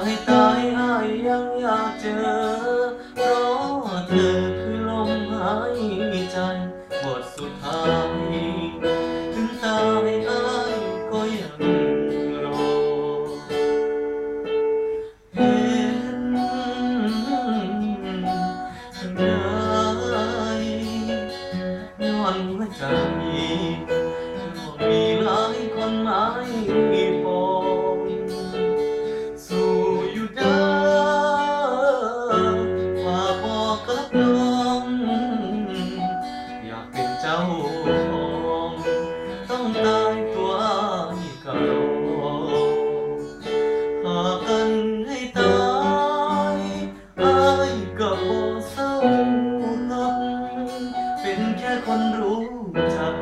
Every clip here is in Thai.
tai ai ang ya te แค่คนรู้จัก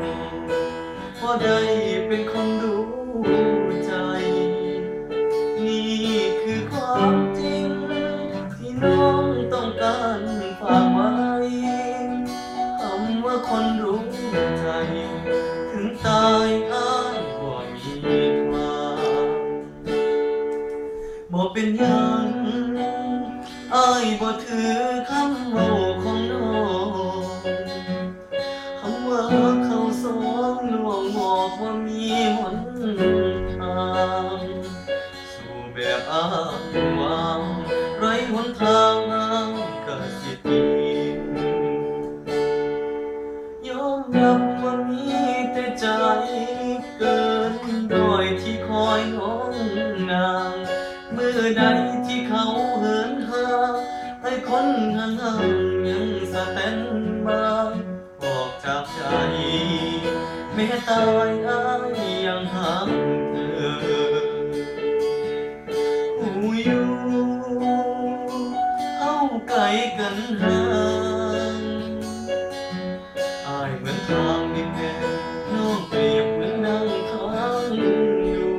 พอได้เป็นคนรู้ใจ นี่คือความจริง ที่น้องต้องการฝากไว้คำว่าคนรู้ใจ ถึงตายอายบ่มีทางบ่เป็นยังอายบ่ถือ เขาสองลวงบอกว่ามีหนทางสู่แบบอ้างว้างไรหนทางก็สิดียอมรับว่ามีแต่ใจเกินด้อยที่คอยน้องนางเมื่อใด ตายอายยังหาเธอหูอยู่เข้าไกลกันห่างอายเหมือนทางดินแดนน้องเปรียบเหมือนนั่งค้างอยู่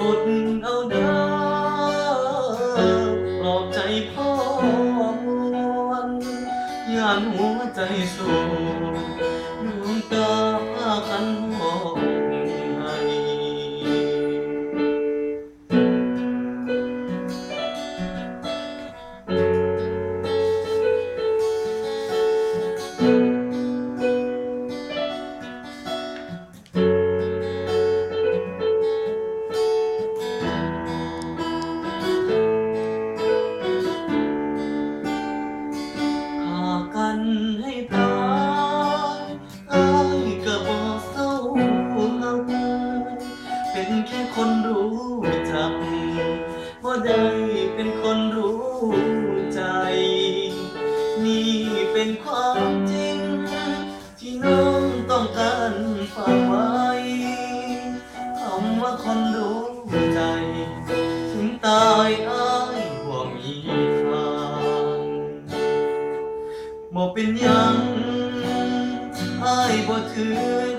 อดเอาเด้อปลอบใจพ่อมวนยานหัวใจสู้ด กั เป็นแค่คนรู้จักบ่ได้เป็นคนรู้ใจ นี่เป็นความจริง ที่น้องต้องการฝากไว้คำว่าคนรู้ใจ ถึงตายอายบ่มีทางบ่เป็นยังอายบ่ถือ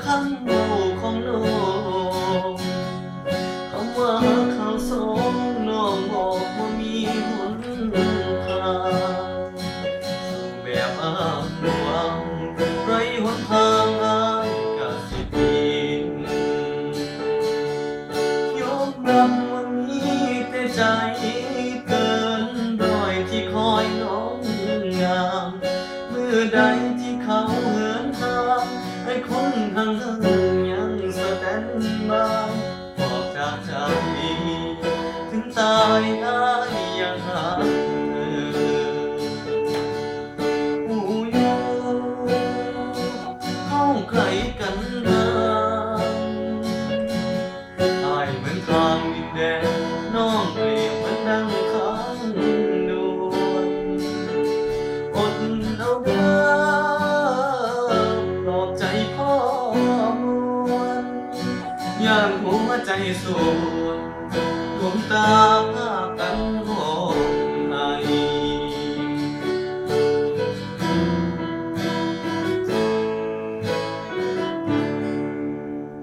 าม เมื่อใดที่เขาเหินทางให้คนห่างๆยังสแตนบายบอกจากใจถึงตายอายยังหา เอาเด้อปลอบใจพ่อมวนย่างหัวใจสวนดวงตา